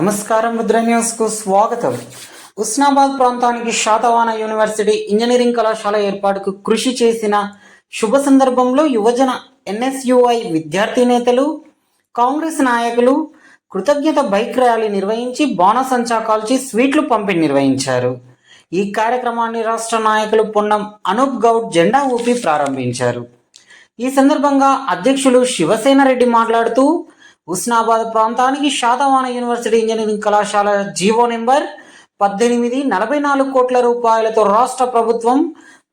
నమస్కారం రుద్ర న్యూస్కు స్వాగతం. ఉస్నాబాద్ ప్రాంతానికి శాతవాన యూనివర్సిటీ ఇంజనీరింగ్ కళాశాల ఏర్పాటుకు కృషి చేసిన శుభ సందర్భంలో యువజన ఎన్ఎస్యుఐ విద్యార్థి నేతలు కాంగ్రెస్ నాయకులు కృతజ్ఞత బైక్ ర్యాలీ నిర్వహించి బాణసంచా కాల్చి స్వీట్లు పంపిణీ నిర్వహించారు. ఈ కార్యక్రమాన్ని రాష్ట్ర నాయకులు పొన్నం అనూప్ గౌడ్ జెండా ఊపి ప్రారంభించారు. ఈ సందర్భంగా అధ్యక్షులు శివసేన రెడ్డి మాట్లాడుతూ ఉస్నాబాద్ ప్రాంతానికి శాతవాన యూనివర్సిటీ ఇంజనీరింగ్ కళాశాల జీవో నెంబర్ పద్దెనిమిది నలభై నాలుగు కోట్ల రూపాయలతో రాష్ట్ర ప్రభుత్వం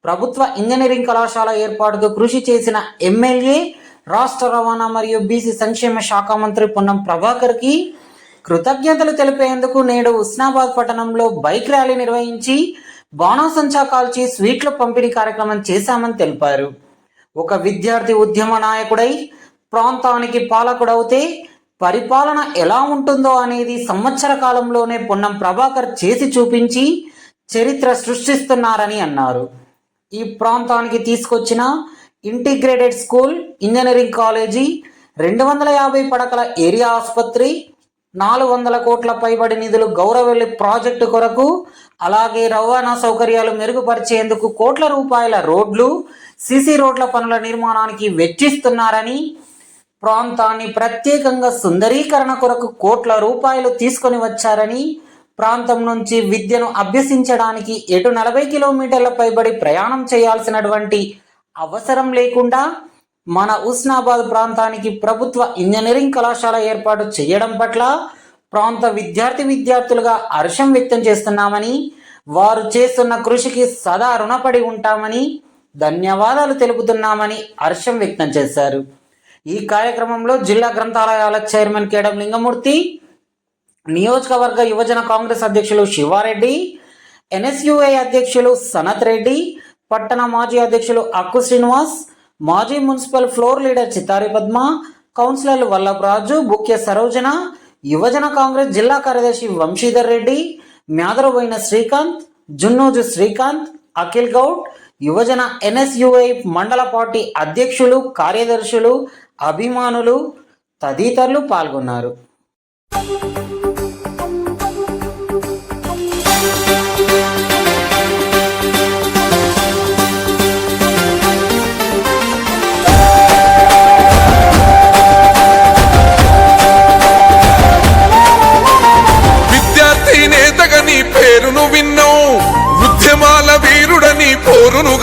ప్రభుత్వ ఇంజనీరింగ్ కళాశాల ఏర్పాటుకు కృషి చేసిన ఎమ్మెల్యే రాష్ట్ర రవాణా మరియు బీసీ సంక్షేమ శాఖ మంత్రి పొన్నం ప్రభాకర్కి కృతజ్ఞతలు తెలిపేందుకు నేడు ఉస్నాబాద్ పట్టణంలో బైక్ ర్యాలీ నిర్వహించి బాణాసంచా కాల్చి స్వీట్ల పంపిణీ కార్యక్రమం చేశామని తెలిపారు. ఒక విద్యార్థి ఉద్యమ నాయకుడై ప్రాంతానికి పాలకుడవుతే పరిపాలన ఎలా ఉంటుందో అనేది సంవత్సర కాలంలోనే పొన్నం ప్రభాకర్ చేసి చూపించి చరిత్ర సృష్టిస్తున్నారని అన్నారు. ఈ ప్రాంతానికి తీసుకొచ్చిన ఇంటిగ్రేటెడ్ స్కూల్ ఇంజనీరింగ్ కాలేజీ రెండు వందల యాభై పడకల ఏరియా ఆసుపత్రి నాలుగు వందల కోట్ల పైబడి నిధులు గౌరవెల్లి ప్రాజెక్టు కొరకు అలాగే రవాణా సౌకర్యాలు మెరుగుపరిచేందుకు కోట్ల రూపాయల రోడ్లు సిసి రోడ్ల పనుల నిర్మాణానికి వెచ్చిస్తున్నారని ప్రాంతాన్ని ప్రత్యేకంగా సుందరీకరణ కొరకు కోట్ల రూపాయలు తీసుకొని వచ్చారని ప్రాంతం నుంచి విద్యను అభ్యసించడానికి ఎటు నలభై కిలోమీటర్ల పైబడి ప్రయాణం చేయాల్సినటువంటి అవసరం లేకుండా మన ఉస్నాబాద్ ప్రాంతానికి ప్రభుత్వ ఇంజనీరింగ్ కళాశాల ఏర్పాటు చేయడం పట్ల ప్రాంత విద్యార్థి విద్యార్థులుగా హర్షం వ్యక్తం చేస్తున్నామని వారు చేస్తున్న కృషికి సదా రుణపడి ఉంటామని ధన్యవాదాలు తెలుపుతున్నామని హర్షం వ్యక్తం చేశారు. ఈ కార్యక్రమంలో జిల్లా గ్రంథాలయాల చైర్మన్ కేడం లింగమూర్తి నియోజకవర్గ యువజన కాంగ్రెస్ అధ్యక్షులు శివారెడ్డి ఎన్ఎస్యుఐ అధ్యక్షులు సనత్ రెడ్డి పట్టణ మాజీ అధ్యక్షులు అక్కు శ్రీనివాస్ మాజీ municipal floor leader Chittari Padma కౌన్సిలర్లు వల్లభరాజు బుక్య సరోజన యువజన కాంగ్రెస్ జిల్లా కార్యదర్శి వంశీధర్ రెడ్డి మ్యాదరబోయిన శ్రీకాంత్ జున్నోజు శ్రీకాంత్ అఖిల్ గౌడ్ యువజన ఎన్ఎస్యుఐ మండల పార్టీ అధ్యక్షులు కార్యదర్శులు అభిమానులు తదితరులు పాల్గొన్నారు. వీరుడని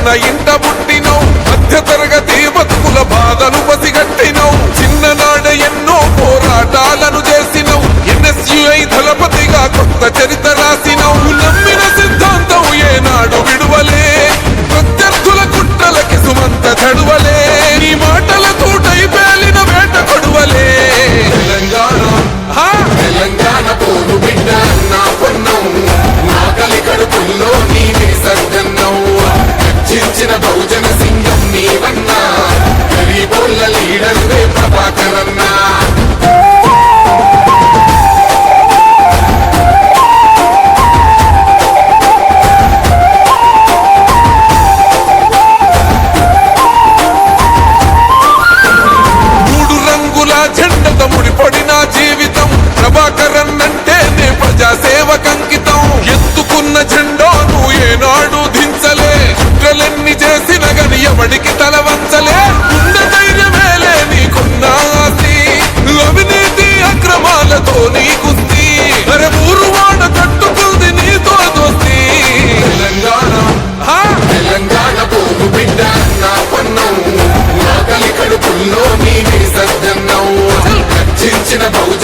చిన్న ఇంట పుట్టినవు. మధ్య తరగతి బతుకుల బాధను పసిగట్టినవు. చిన్ననాడ ఎన్నో పోరాటాలను చేసినవు. ఎన్ఎస్యుఐ దళపతిగా కొత్త చరిత్ర రాసినవు.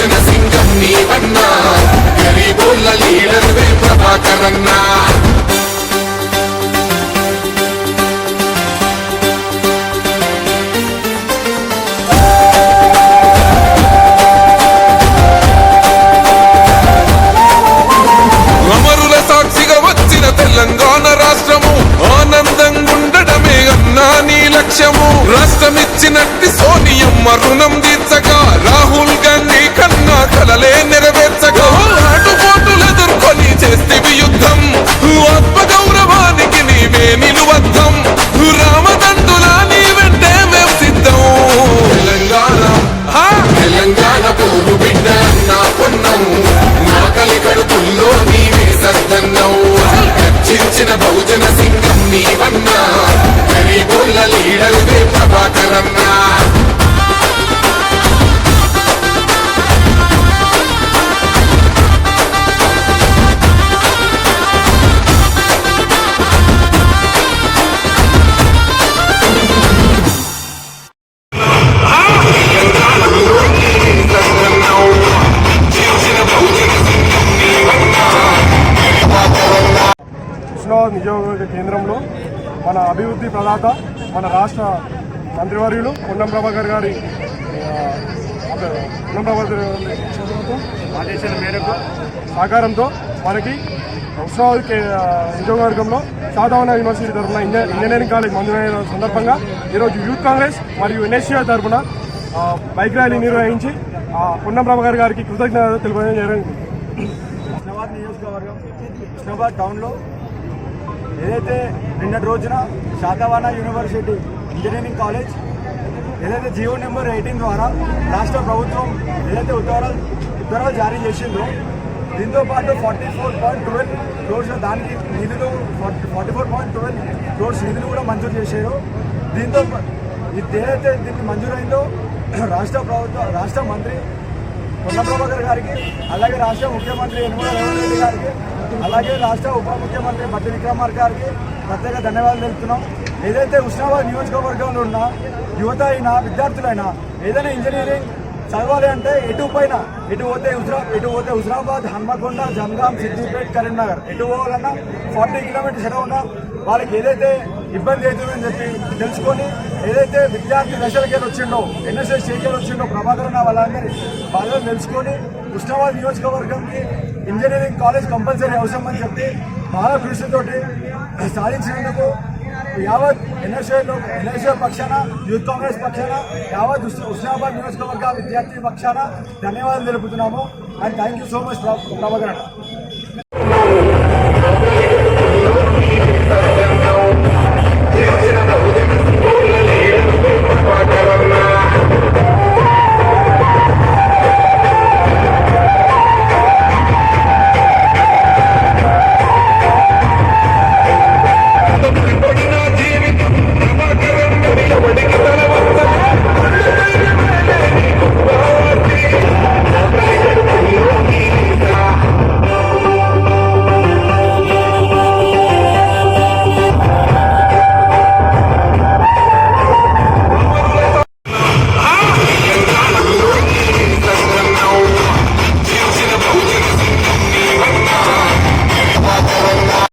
సింగం రణసింగం నీవన్నా గరీబోళ్ళ లీడర్ ప్రభాకరన్నా. నియోజకవర్గ కేంద్రంలో మన అభివృద్ధి ప్రదాత మన రాష్ట్ర మంత్రివర్యులు కొండం ప్రభాకర్ గారి కొండం ప్రభాకర్ గారి ఆదేశాల మేరకు సహకారంతో మనకి ఉత్సవాల కే- నియోజకవర్గంలో సాధారణ యూనివర్సిటీ తరఫున ఇంజనీరింగ్ కాలేజ్ మంజూరైన సందర్భంగా ఈరోజు యూత్ కాంగ్రెస్ మరియు ఎన్ఎస్సీ తరఫున బైక్ ర్యాలీ నిర్వహించి ఆ, పొన్నం ప్రభాకర్ గారికి కృతజ్ఞతలు తెలియజేయడం నియోజకవర్గం హైదరాబాద్ టౌన్లో ఏదైతే నిన్నటి రోజున శాతవాన యూనివర్సిటీ ఇంజనీరింగ్ కాలేజ్ ఏదైతే జియో నెంబర్ ఎయిటీన్ ద్వారా రాష్ట్ర ప్రభుత్వం ఏదైతే ఉత్తర్వులు ఉత్తర్వులు జారీ చేసిందో దీంతో పాటు forty four point twelve crores దానికి నిధులు forty four point twelve crores నిధులు కూడా మంజూరు చేశారు. దీంతో ఇది ఏదైతే దీనికి మంజూరైందో రాష్ట్ర ప్రభుత్వం రాష్ట్ర మంత్రి పొన్న ప్రభాకర్ గారికి అలాగే రాష్ట్ర ముఖ్యమంత్రి యనమల రెడ్డి గారికి అలాగే రాష్ట్ర ఉప ముఖ్యమంత్రి మధ్య విక్రమార్ గారికి ప్రత్యేక ధన్యవాదాలు తెలుపుతున్నాం. ఏదైతే ఉష్ణాబాద్ నియోజకవర్గంలో ఉన్న యువత అయినా విద్యార్థులైనా ఏదైనా ఇంజనీరింగ్ చదవాలి అంటే ఎటు పైన ఎటు పోతే హుజరా ఎటు పోతే హుజరాబాద్ హన్మకొండ జంగాం సిద్దిపేట్ కరీంనగర్ ఎటు పోవాలన్నా ఫార్టీ కిలోమీటర్స్ ఎక్కడ ఉన్నా వాళ్ళకి ఏదైతే ఇబ్బంది అవుతుందని చెప్పి తెలుసుకొని ఏదైతే విద్యార్థి దశలకే వచ్చిండో ఎన్ఎస్ఎస్ స్టేజ్కి వచ్చిండో ప్రభాకరణ వాళ్ళందరి బాధలు తెలుసుకొని ఉష్ణాబాద్ నియోజకవర్గంకి ఇంజనీరింగ్ కాలేజ్ కంపల్సరీ అవసరం అని చెప్పి బాగా కృషితోటి సాధించినందుకు యావత్ ఎన్ఎస్ఏలో ఎన్ఎస్ఏ పక్షాన యూత్ కాంగ్రెస్ పక్షాన యావత్ హుస్నాబాద్ నియోజకవర్గ విద్యార్థి పక్షాన ధన్యవాదాలు తెలుపుతున్నాము. And thank you so much Prabhakar అన్న.